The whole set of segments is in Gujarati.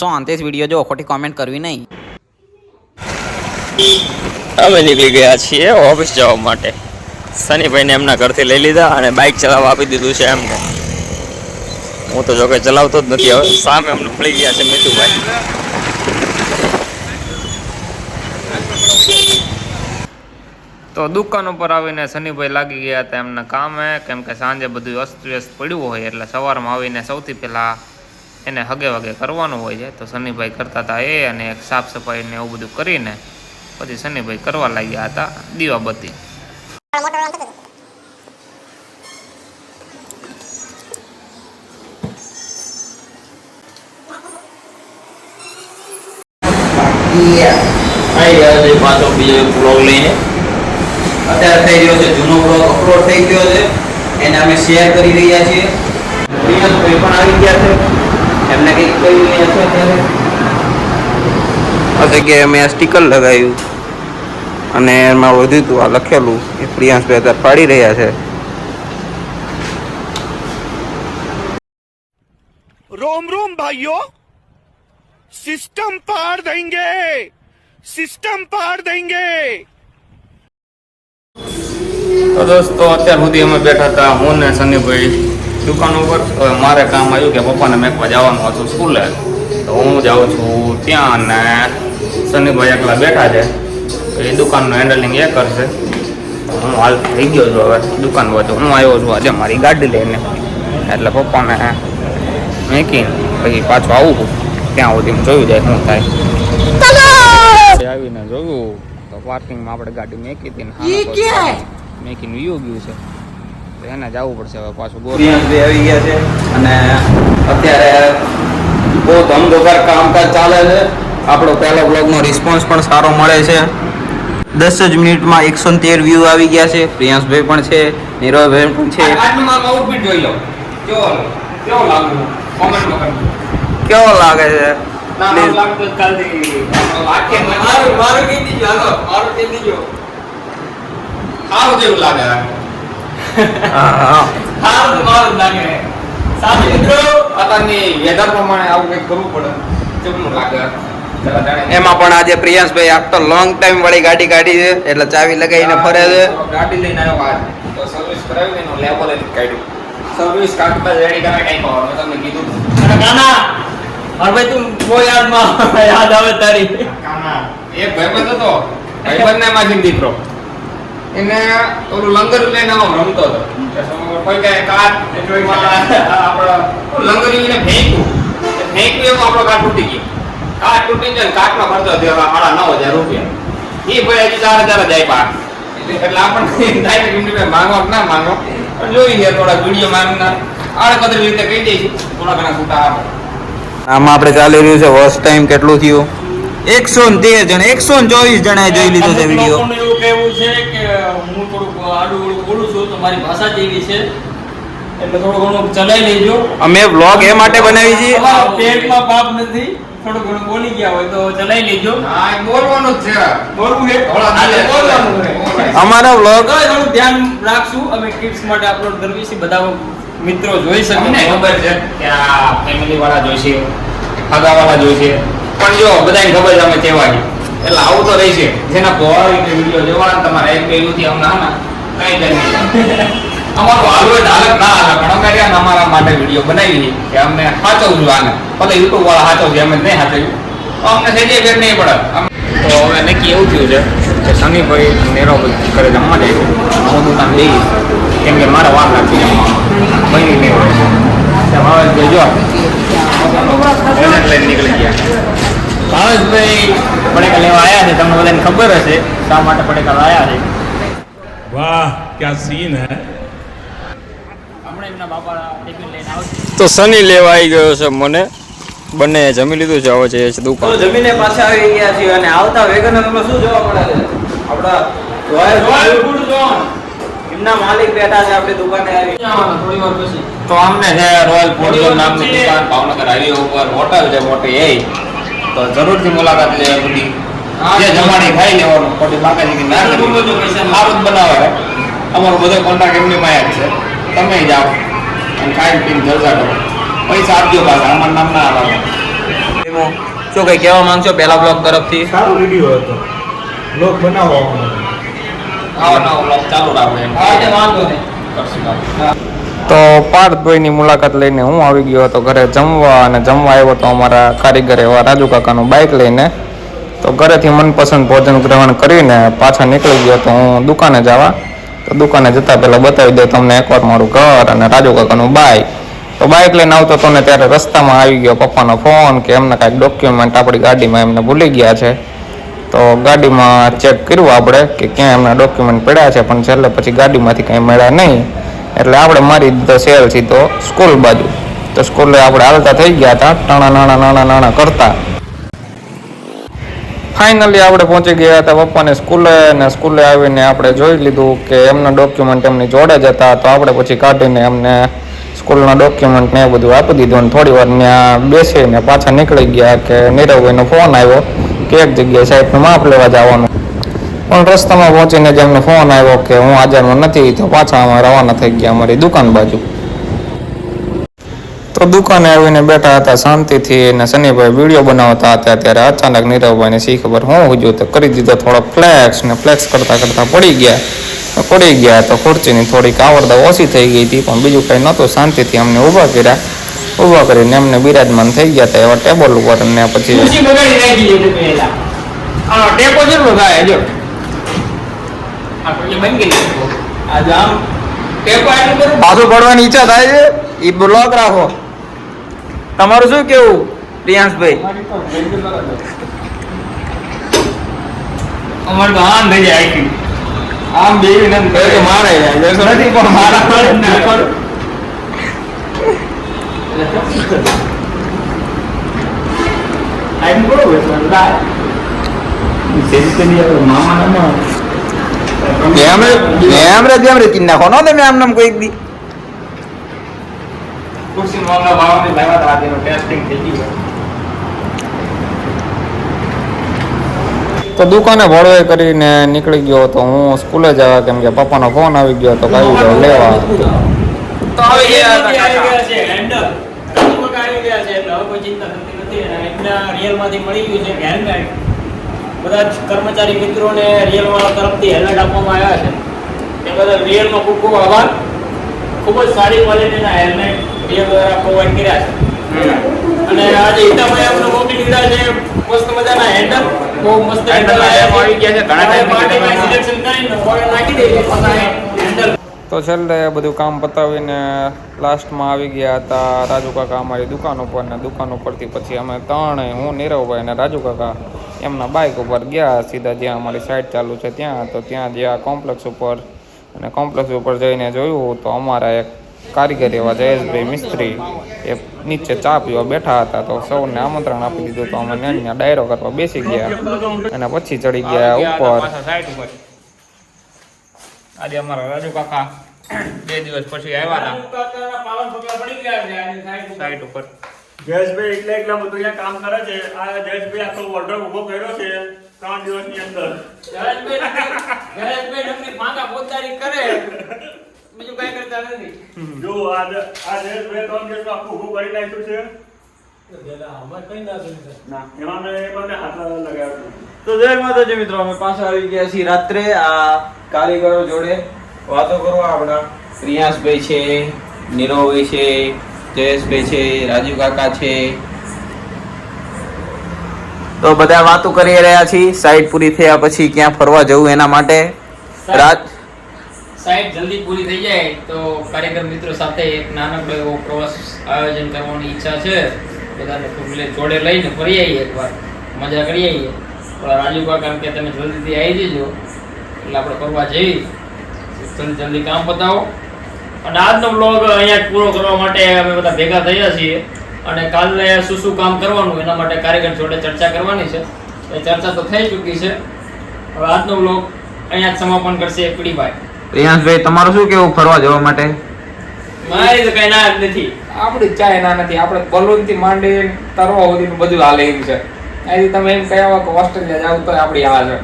શાંતિથી વીડિયો જો ખોટી કોમેન્ટ કરવી નહીં. અમે નીકળી ગયા છીએ ઓફિસ જવા માટે. સનીભાઈને એમના ઘરથી લઈ લીધા અને બાઇક ચલાવવા આપી દીધું છે એમને. હું તો જોકે ચલાવતો જ નથી હવે સામે અમને મળી ગયા છે મીઠુભાઈ તો દુકાન ઉપર આવીને સનીભાઈ લાગી ગયા હતા એમના કામે કેમ કે સાંજે બધું અસ્ત વ્યસ્ત પડ્યું હોય એટલે સવારમાં આવીને સૌથી પહેલાં એને હગે વગે કરવાનું હોય છે. તો સનીભાઈ કરતા હતા એ અને એક સાફ સફાઈ ને એવું બધું કરીને પછી સનીભાઈ કરવા લાગ્યા હતા દીવાબત્તી. પાછો બીજો બ્લોગ લઈને અત્યારે થઈ રહ્યો છે જૂનો બ્લોગ અપલોડ થઈ ગયો છે. એને અમે શેર કરી રહ્યા છીએ. પણ આવી ગયા છે. એમને મેં સ્ટીકર લગાવ્યું. અને એમાં વધુ તું આ લખેલું એ પ્રિયાંશભાઈ અત્યારે પાડી રહ્યા છે. રોમ રોમ ભાઈઓ સિસ્ટમ પાડ દેંગે સિસ્ટમ પાર દેંગે તો દોસ્તો અત્યાર સુધી અમે બેઠા હતા હું ને સનીભાઈ દુકાન ઉપર મારે કામ આવ્યું કે પપ્પાને મેકવા જવાનું હતું સ્કૂલે. તો હું જાઉં છું ત્યાં અને સનીભાઈ એકલા બેઠા છે. એ દુકાનનું હેન્ડલિંગ એ કરશે. હું હાલ થઈ ગયો છું હવે દુકાન પર હું આવ્યો છું આજે મારી ગાડી લઈને. એટલે પપ્પાને મેકીને પછી પાછું આવું ત્યાં સુધી જોયું જાય શું થાય. આવીને જોયું તો પાર્કિંગમાં આપણે ગાડી મેકી હતી મેકીને વિયો ગયું છે. તો એને જવું પડશે હવે પાછું ગોળ આવી ગયા છે. અને અત્યારે બહુ ધમધોકાર કામકાજ ચાલે છે. આપણો પહેલો બ્લોગનો રિસ્પોન્સ પણ સારો મળે છે. દસ જ મિનિટમાં એકસો તેર વ્યૂ આવી ગયા છે. પ્રિયાંશભાઈ પણ છે નીરવભાઈ પણ છે. કેવો લાગુ? છે? મારું જેવું લાગે સારું મારું લાગે સાચું મિત્રો અત્યારની વેધર પ્રમાણે આવું કંઈક કરવું પડે કેમનું લાગે એમાં પણ આજે પ્રિયાંશભાઈ આફ્ટર લોંગ ટાઈમ વાળી ગાડી કાઢી છે એટલે ચાવી લગાવીને ફરે છે. ગાડી લઈને આવ્યો આજ. તો સર્વિસ કરાવી એનો લેવલ જ કાઢ્યું. સર્વિસ કાઢતા રેડી કરાવી નાખ્યો મેં તમને કીધું અને કાના અરે ભાઈ તું બહુ યાદમાં યાદ આવે તારી. કાના એક ભાઈબંધ હતો. ભાઈબંધને માજી દીકરો. એને ઓલું લંગર લઈને આમ રમતો હતો. કોઈ કહે કાર આપણો લંગર એને ફેંક્યું. ફેંક્યું એમાં આપણો કાર તૂટી ગયો. કાર તૂટી જાય કાટમાં ભરતો થયો સાડા નવ હજાર રૂપિયા. એ ભાઈ હજી ચાર હજાર જ આપ્યા. એટલે આપણને થાય કે માંગો ના માંગો. પણ જોઈ ગયા થોડા વીડિયો માંગના આડકતરી રીતે કહી દઈશું. થોડા ઘણા છૂટા આપો. આમાં આપણે ચાલી રહ્યું છે વર્સ્ટ ટાઈમ કેટલું થયું? એકસો ને તેર જણા એકસો ને ચોવીસ જણાએ જોઈ લીધો છે વીડિયો એવું કહેવું છે કે હું થોડુંક આડું બોલું છું તો મારી ભાષા જેવી છે. એટલે થોડું ઘણું ચલાવી લેજો. અમે વ્લોગ એ માટે બનાવી છે તમારા પેટમાં પાપ નથી થોડું ઘણું બોલી ગયા હોય તો ચલાવી લેજો. હા બોલવાનું છે. બોલવું છે બોલવાનું છે અમારો વ્લોગ થોડું ધ્યાન રાખશું. અમે કિડ્સ માટે અપલોડ કરવી છે. બધા મિત્રો જોઈ શકે ને ખબર છે કે આ ફેમિલી વાળા જોઈશે હગા વાળા જોઈશે પણ જો બધાને ખબર છે અમે કેવા એટલે આવું તો રહેશે. જેના પૌરાણિક વીડિયો જોવાના, તમારે એક બે નથી અમને હા કઈ કરી અમારું હાલવે હાલત ના હાલે, પણ અમે રહ્યા અમારા માટે વીડિયો બનાવી લઈ કે અમને સાચવવું આને. ભલે યુટ્યુબ વાળા સાચવશે અમે નહીં સાચવ્યું અમને સેજે ફેર નહીં પડે. તો હવે નક્કી એવું થયું છે કે શનિભાઈ નેરો કરે જમવા જાય હું દુકાન જઈશ કેમ કે મારે વાર લાગતી જમવા ભાઈ નહીં હોય. હવે જો એને લઈને ભાવેશભાઈ પડેકા લેવા આવ્યા છે તમને બધાને ખબર હશે શા માટે પડેકા આવ્યા છે વાહ ક્યાં સીન હે તો સની લેવા આવી ગયો છે મને. બંને જમી લીધું છે હવે જઈએ છે દુકાન. જમીને પાછા આવી ગયા છીએ અને આવતા વેગન શું જોવા મળે છે? આપણા રોયલ ફૂડ ઝોન એમના માલિક બેઠા છે આપણી દુકાને આવી. થોડી વાર પછી. તો અમને છે રોયલ ફૂડ નામની દુકાન ભાવનગર હાઈવે ઉપર હોટલ છે મોટી એ. તો જરૂરથી મુલાકાત લે બધી. જે જમાડી ખાઈ લેવાનું ખોટી બાકાજી ના કરી. સારું જ બનાવે. અમારો બધો કોન્ટ્રાક્ટ એમની માયા જ છે. તમે જાઓ અને ખાઈ પીને જલસા કરો. પૈસા આપજો પાછા અમારું નામ ના આવે. શું કઈ કહેવા માંગશો? પહેલા બ્લોગ તરફથી? સારો વીડિયો હતો. બ્લોગ બનાવવા આવો નવો vlog ચાલુ રાખો એમ હા તે પાર્થભાઈની મુલાકાત લઈને હું આવી ગયો હતો ઘરે જમવા અને જમવા આવ્યો તો અમારા કારીગર એવા રાજુ કાકાનું બાઇક લઈને તો ઘરેથી મનપસંદ ભોજન ગ્રહણ કરીને પાછા નીકળી ગયો તો હું દુકાને જવા. તો દુકાને જતાં પહેલાં બતાવી દઉં તમને એકવાર મારું ઘર અને રાજુ કાકાનું બાઇક તો બાઇક લઈને આવતો હતો ત્યારે રસ્તામાં આવી ગયો પપ્પાનો ફોન કે એમને કાંઈક ડોક્યુમેન્ટ આપણી ગાડીમાં એમને ભૂલી ગયા છે. તો ગાડીમાં ચેક કર્યું આપણે કે ક્યાં એમના ડોક્યુમેન્ટ પડ્યા છે, પણ છેલ્લે પછી ગાડીમાંથી કંઈ મળ્યા નહીં. એટલે આપણે મારી દીધો સેલ સીધો સ્કૂલ બાજુ. તો સ્કૂલે આપણે હાલતા થઈ ગયા હતા, ટાણા નાણા નાણા નાણા કરતા. ફાઇનલી આપણે પહોંચી ગયા હતા પપ્પાને સ્કૂલે અને સ્કૂલે આવીને આપણે જોઈ લીધું કે એમના ડોક્યુમેન્ટ એમની જોડે જ હતા. તો આપણે પછી કાઢીને એમને સ્કૂલના ડોક્યુમેન્ટ ને એ બધું આપી દીધું અને થોડી વાર ત્યાં બેસીને પાછા નીકળી ગયા કે નીરવભાઈનો ફોન આવ્યો. કે એક જગ્યાએ સાહેબનું માપ લેવા જવાનું. પણ રસ્તામાં પહોંચીને જ એમને ફોન આવ્યો કે હું હાજરમાં નથી, તો પાછા અમે રવાના થઈ ગયા અમારી દુકાન બાજુ. તો દુકાને આવીને બેઠા હતા શાંતિથી અને શનિભાઈ વીડિયો બનાવતા હતા ત્યારે અચાનક નીરવભાઈને શી ખબર હું હજુ તો કરી દીધો થોડો ફ્લેક્સ ને ફ્લેક્સ કરતા કરતા પડી ગયા. પડી ગયા તો ખુરચીની થોડીક આવડતા ઓછી થઈ ગઈ હતી પણ બીજું કંઈ નહોતું. શાંતિથી અમને ઊભા કર્યા. ઊભા કરીને એમને બિરાજમાન થઈ ગયા હતા એવા ટેબલ ઉપર અને પછી ટેકો કેટલો થાય જો પાછું પડવાની ઈચ્છા થાય છે? એ બ્લોક રાખો. તમારું શું કેવું પ્રિયાંશભાઈ? અમારે તો આમ થઈ જાય આમ તો મારે નથી પણ મારા ના બરોબર છે. નાખો નો તમે આમ નામ કોઈ દી. ખુરશીનો મામલો ભાવને લાવ્યા હતા આજે ટેસ્ટિંગ થઈ ગયું. તો દુકાને ભળવે કરીને નીકળી ગયો તો હું સ્કૂલે જવા કેમ કે પપ્પાનો ફોન આવી ગયો તો કઈ લેવા. તો આવી ગયા હેન્ડલ રાજુકાકા આવી ગયા છે એટલે હવે કોઈ ચિંતા થતી નથી એમના રિયલમાંથી મળી ગયું છે હેલ્મેટ બધા જ કર્મચારી મિત્રોને રિયલ વાળા તરફથી હેલ્મેટ આપવામાં આવ્યા છે. એ બદલ રિયલમાં ખૂબ ખૂબ આભાર. ખૂબ જ સારી ક્વોલિટીના હેલ્મેટ રિયલ દ્વારા પ્રોવાઈડ કર્યા છે. અને આજે ઈટાભાઈ આપણે મોકલી દીધા છે. મસ્ત મજાના હેન્ડલ બહુ મસ્ત હેન્ડલ આવી ગયા છે, ઘણા ટાઈમ માટે સિલેક્શન કરીને ઓર્ડર નાખી દઈએ તો છેલ્લે બધું કામ પતાવીને લાસ્ટમાં આવી ગયા હતા રાજુ કાકા અમારી દુકાન ઉપર ને દુકાન ઉપરથી પછી અમે ત્રણેય, હું, નીરવભાઈ અને રાજુ કાકા એમના બાઇક ઉપર ગયા સીધા જ્યાં અમારી સાઈડ ચાલુ છે ત્યાં તો ત્યાં જ્યાં કોમ્પ્લેક્સ ઉપર અને કોમ્પ્લેક્સ ઉપર જઈને જોયું તો અમારા એક કારીગર એવા જયેશભાઈ મિસ્ત્રી એ નીચે ચા પીવા બેઠા હતા તો સૌને આમંત્રણ આપી દીધું તો અમે ત્યાં ડાયરો કરવા બેસી ગયા અને પછી ચડી ગયા ઉપર. આજે અમારા રાજુ કાકા બે દિવસ પછી આવ્યા હતા. પાવન પગલા પડી ગયા છે આજે સાઈડ સાઈટ ઉપર. જયેશભાઈ એટલે એટલા બધું અહીંયા કામ કરે છે. આ જયેશભાઈ આખો ઓર્ડર ઊભો કર્યો છે ત્રણ દિવસની અંદર. જયેશભાઈ જયેશભાઈ માંગા પોતદારી કરે. બીજું કઈ કરતા નથી. જો આ જ- આ જયેશભાઈ ત્રણ દિવસમાં આખું ઉભું કરી નાખ્યું છે. તો જય માતાજી મિત્રો અમે પાછા આવી ગયા છીએ રાત્રે આ કારીગરો જોડે. વાતો કરવા આપણા પ્રિયાંશભાઈ છે નીરવભાઈ છે જયેશભાઈ છે રાજીવ કાકા છે. તો બધા વાતો કરી રહ્યા છીએ સાઈડ પૂરી થયા પછી ક્યાં ફરવા જવું એના માટે. રાત સાઈડ જલ્દી પૂરી થઈ જાય તો કાર્યક્રમ મિત્રો સાથે એક નાનકડો એવો પ્રવાસ આયોજન કરવાની ઈચ્છા છે. બધાને ફૂલે જોડે લઈને ફરી આવીએ એકવાર. મજા કરી આવીએ. પણ રાજુ કાકા એમ કે તમે જલ્દીથી આવી જજો. એટલે આપણે ફરવા જઈ જલ્દી જલ્દી કામ પતાવો. અને આજનો બ્લોગ અહીંયા પૂરો કરવા માટે અમે બધા ભેગા થયા છીએ. અને કાલે શું શું કામ કરવાનું એના માટે કારીગર જોડે ચર્ચા કરવાની છે. એ ચર્ચા તો થઈ ચૂકી છે. હવે આજનો બ્લોગ અહીંયા સમાપન કરશે પીડીભાઈ. પ્રિયાંશભાઈ, તમારું શું કેવું ફરવા જવા માટે? મારે તો કઈ ના નથી. આપણે ચાય ના નથી આપણે બલૂનથી માંડી તરવા સુધી બધું હાલે એમ છે. આજે તમે એમ કહેવા કે ઓસ્ટ્રેલિયા જાવ તો આપણી આ છે.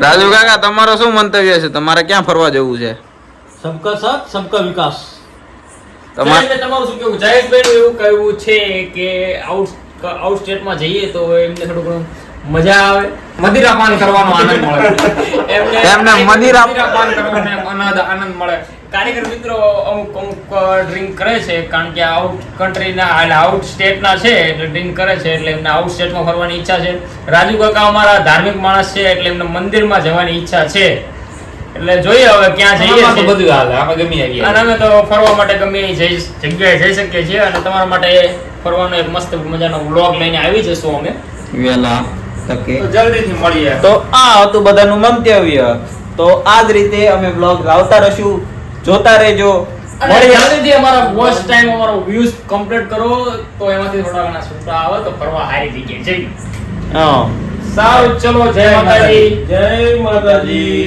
રાજુ કાકા તમારો શું મંતવ્ય છે? તમારે ક્યાં ફરવા જવું છે? સબકા સાથ સબકા વિકાસ. તમારે તમારું શું કેવું? જયેશભાઈ નું એવું કહેવું છે કે આઉટ આઉટ સ્ટેટમાં જઈએ તો એમને થોડું ઘણું મજા આવે. મદિરા પાન કરવાનો આનંદ મળે. એમને મદિરાપાન કરવાનો આનંદ મળે. કાર્યકર મિત્રો અમુક અમુક ડ્રિંક કરે છે કારણ કે આઉટ કન્ટ્રીના એટલે આઉટ સ્ટેટના છે એટલે ડ્રિંક કરે છે એટલે એમને આઉટ સ્ટેટમાં ફરવાની ઈચ્છા છે. રાજુ કાકા અમારા ધાર્મિક માણસ છે એટલે એમને મંદિરમાં જવાની ઈચ્છા છે. એટલે જોઈએ હવે ક્યાં જઈએ છીએ. બધું હાલે આપણે ગમી આવીએ. અને અમે તો ફરવા માટે ગમે જઈ જગ્યાએ જઈ શકીએ છીએ અને તમારા માટે ફરવાનો એક મસ્ત મજાનો વ્લોગ લઈને આવી જશું અમે. વેલા. તો જલ્દીથી મળીએ. તો આ હતું બધાનું મંતવ્ય. તો આ જ રીતે અમે બ્લોગ લાવતા રહીશું. જોતા રહેજો. જલ્દીથી અમારા વોચ ટાઈમ અમારો વ્યૂઝ કમ્પ્લીટ કરો તો એમાંથી થોડા ઘણા છૂટા આવે તો ફરવા હારી જગ્યાએ જઈએ હા. સારું ચલો જય માતાજી. જય માતાજી.